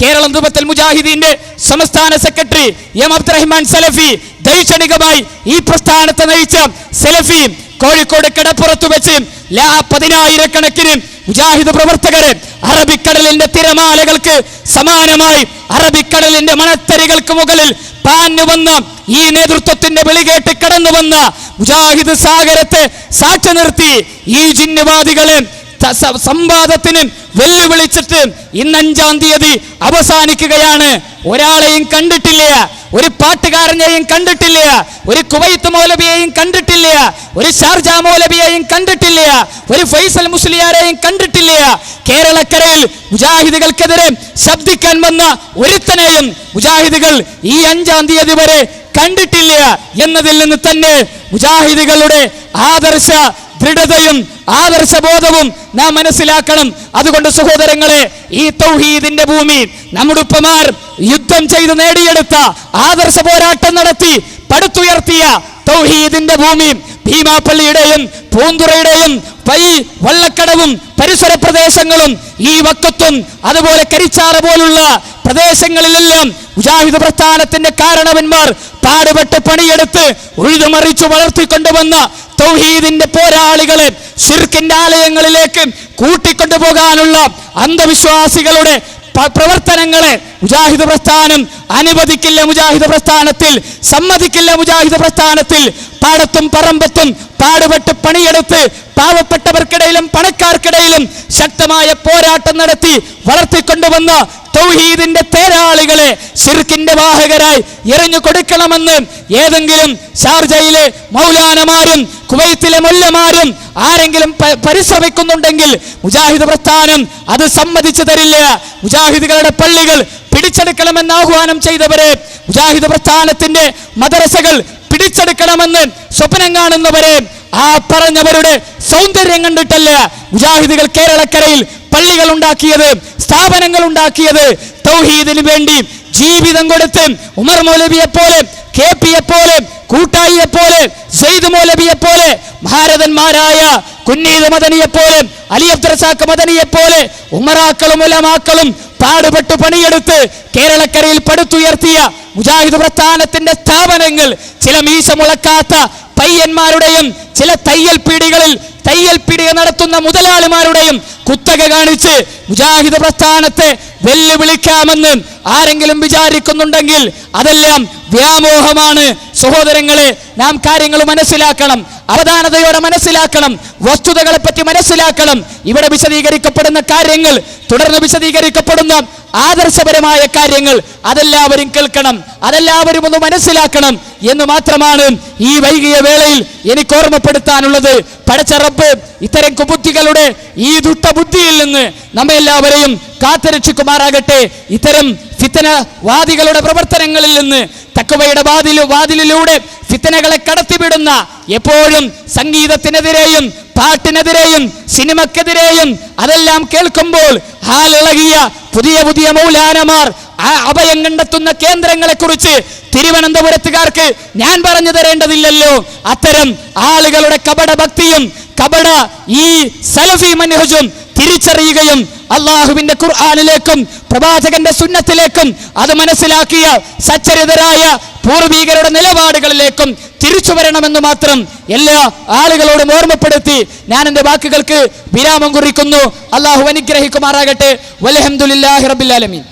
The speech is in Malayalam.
കേരളം ദുബത്തൽ മുജാഹിദീന്റെ സംസ്ഥാന സെക്രട്ടറി എം അബ്ദുറഹ്മാൻ സലഫി ദൈക്ഷണികമായി ഈ പ്രസ്ഥാനത്തെ നയിച്ച സലഫി കോഴിക്കോട് കടപ്പുറത്ത് വെച്ച് ലാ പതിനായിരക്കണക്കിന് മുജാഹിദ് പ്രവർത്തകരെ അറബിക്കടലിന്റെ തിരമാലകൾക്ക് സമാനമായി അറബിക്കടലിന്റെ മണത്തരികൾക്ക് മുകളിൽ പാഞ്ഞു വന്ന ഈ നേതൃത്വത്തിന്റെ വിളികേട്ട് കടന്നു വന്ന മുജാഹിദ് സാഗരത്തെ സാക്ഷി നിർത്തി ഈ ജിന്നുവാദികളെ സംവാദത്തിന് വെല്ലുവിളിച്ചിട്ട് ഇന്ന് അഞ്ചാം തീയതി അവസാനിക്കുകയാണ്. ഒരാളെയും കണ്ടിട്ടില്ല ഒരു പാട്ടുകാരനെയും കണ്ടിട്ടില്ല ഒരു കുവൈത്ത് മൗലബിയെയും കണ്ടിട്ടില്ല ഒരു ഷാർജ മൗലബിയെയും കണ്ടിട്ടില്ല ഒരു ഫൈസൽ മുസ്ലിയാരെയും കണ്ടിട്ടില്ല. കേരളക്കരയിൽ മുജാഹിദുകൾക്കെതിരെ ശബ്ദിക്കാൻ വന്ന ഒരുത്തനെയും മുജാഹിദുകൾ ഈ അഞ്ചാം തീയതി വരെ കണ്ടിട്ടില്ല എന്നതിൽ നിന്ന് തന്നെ മുജാഹിദികളുടെ ആദർശ ദൃഢതയും ആദർശ ബോധവും നാം മനസ്സിലാക്കണം. അതുകൊണ്ട് സഹോദരങ്ങളെ ഈ തൗഹീദിന്റെ ഭൂമി നമ്മുടെ ഉപ്പമാർ യുദ്ധം ചെയ്ത് നേടിയെടുത്ത ആദർശ പോരാട്ടം നടത്തി പടുത്തുയർത്തിയ തൗഹീദിന്റെ ഭൂമി ഭീമാപ്പള്ളിയുടെയും പൂന്തുറയുടെയും പൈ വള്ളക്കടവും പരിസര പ്രദേശങ്ങളും ഈ വക്കത്തും അതുപോലെ കരിച്ചാറ പോലുള്ള പ്രദേശങ്ങളിലെല്ലാം മുജാഹിദ് പ്രസ്ഥാനത്തിന്റെ കാരണവന്മാർ പാടുപെട്ട് പണിയെടുത്ത് ഉഴുതുമറിച്ചു വളർത്തിക്കൊണ്ടുവന്ന തൗഹീദിന്റെ പോരാളികളെ ശിർക്കിന്റെ ആലയങ്ങളിലേക്ക് കൂട്ടിക്കൊണ്ടുപോകാനുള്ള അന്ധവിശ്വാസികളുടെ പ്രവർത്തനങ്ങളെ മുജാഹിദ് പ്രസ്ഥാനം അനുവദിക്കില്ല മുജാഹിദ് പ്രസ്ഥാനത്തിൽ സമ്മതിക്കില്ല മുജാഹിദ് പ്രസ്ഥാനത്തിൽ. പാടത്തും പറമ്പത്തും പാടുപെട്ട് പണിയെടുത്ത് പാവപ്പെട്ടവർക്കിടയിലും പണക്കാർക്കിടയിലും ശക്തമായ പോരാട്ടം നടത്തി വളർത്തിക്കൊണ്ടുവന്ന തൗഹീദിന്റെ തേരാളികളെ ഷിർക്കിന്റെ വാഹകരായി എറിഞ്ഞു കൊടുക്കണമെന്ന് ഏതെങ്കിലും ഷാർജയിലെ മൗലാനമാരും കുവൈത്തിലെ മുല്ലമാരും ആരെങ്കിലും പരിശ്രമിക്കുന്നുണ്ടെങ്കിൽ മുജാഹിദ് പ്രസ്ഥാനം അത് സമ്മതിച്ചു തരില്ല. മുജാഹിദുകളുടെ പള്ളികൾ പിടിച്ചെടുക്കണമെന്ന് ആഹ്വാനം ചെയ്തവരെ മുജാഹിദ് പ്രസ്ഥാനത്തിന്റെ മദ്രസകൾ പിടിച്ചെടുക്കണമെന്ന് സ്വപ്നം കാണുന്നവരെ ആ പറഞ്ഞവരുടെ സൗന്ദര്യം കണ്ടിട്ടല്ല മുജാഹിദുകൾ കേരളക്കരയിൽ പള്ളികൾ ഉണ്ടാക്കിയത് സ്ഥാപനങ്ങൾ ഉണ്ടാക്കിയത് തൗഹീദിന് വേണ്ടി ജീവിതം കൊടുത്ത് ഉമർ മൗലവിയെ പോലെ കെ പിയെ പോലെ കൂട്ടായിയെ പോലെ സെയ്ദ് മൗലവിയെ പോലെ ഭാരതന്മാരായ കുന്നീത് മദനിയെ പോലെ അലി അബ്ദുറസാക്ക് മദനിയെ പോലെ ഉമറാക്കളും ഉലമാക്കളും പാടുപെട്ട് പണിയെടുത്ത് കേരളക്കരയിൽ പടുത്തുയർത്തിയ മുജാഹിദ് പ്രസ്ഥാനത്തിന്റെ സ്ഥാപനങ്ങൾ ചില മീശ മുളക്കാത്ത പയ്യന്മാരുടെയും ചില തയ്യൽ പീടികളിൽ തയ്യൽ പിടിക നടത്തുന്ന മുതലാളിമാരുടെയും കുത്തക കാണിച്ച് മുജാഹിദ് പ്രസ്ഥാനത്തെ വെല്ലുവിളിക്കാമെന്ന് ആരെങ്കിലും വിചാരിക്കുന്നുണ്ടെങ്കിൽ അതെല്ലാം വ്യാമോഹമാണ്. സഹോദരങ്ങളെ നാം കാര്യങ്ങൾ മനസ്സിലാക്കണം അവധാനതയോടെ മനസ്സിലാക്കണം വസ്തുതകളെ പറ്റി മനസ്സിലാക്കണം. ഇവിടെ വിശദീകരിക്കപ്പെടുന്ന കാര്യങ്ങൾ തുടർന്ന് വിശദീകരിക്കപ്പെടുന്ന ആദർശപരമായ കാര്യങ്ങൾ അതെല്ലാവരും കേൾക്കണം അതെല്ലാവരും ഒന്ന് മനസ്സിലാക്കണം എന്ന് മാത്രമാണ് ഈ വൈകിയ വേളയിൽ എനിക്ക് ഓർമ്മപ്പെടുത്താനുള്ളത്. പടച്ച റബ്ബ് ഇത്തരം കുബുദ്ധികളുടെ ഈ ദുഷ്ടബുദ്ധിയിൽ നിന്ന് നമ്മെ എല്ലാവരെയും കാത്തിരക്ഷിക്കുമാറാകട്ടെ. ഇത്തരം ഫിത്തനവാദികളുടെ പ്രവർത്തനങ്ങളിൽ നിന്ന് തക്കവയുടെ വാതിലു വാതിലിലൂടെ ഫിത്തനകളെ കടത്തിവിടുന്ന എപ്പോഴും സംഗീതത്തിനെതിരെയും പാട്ടിനെതിരെയും സിനിമക്കെതിരെയും അതെല്ലാം കേൾക്കുമ്പോൾ ഹാലിളകിയ പുതിയ പുതിയ മൗലാനമാർ ആ അഭയം കണ്ടെത്തുന്ന കേന്ദ്രങ്ങളെ കുറിച്ച് തിരുവനന്തപുരത്തുകാർക്ക് ഞാൻ പറഞ്ഞു തരേണ്ടതില്ലല്ലോ. അത്തരം ആളുകളുടെ കപട ഭക്തിയും കപട ഈ സലഫി മനോജും തിരിച്ചറിയുകയും അള്ളാഹുവിന്റെ ഖുർആാനിലേക്കും പ്രവാചകന്റെ സുന്നത്തിലേക്കും അത് മനസ്സിലാക്കിയ സച്ചരിതരായ പൂർവീകരുടെ നിലപാടുകളിലേക്കും തിരിച്ചു വരണമെന്ന് മാത്രം എല്ലാ ആളുകളോടും ഓർമ്മപ്പെടുത്തി ഞാൻ എന്റെ വാക്കുകൾക്ക് വിരാമം കുറിക്കുന്നു. അള്ളാഹു അനുഗ്രഹിക്കുമാറാകട്ടെ. വലഹമുല്ലാഹി റബില്ലാലമീൻ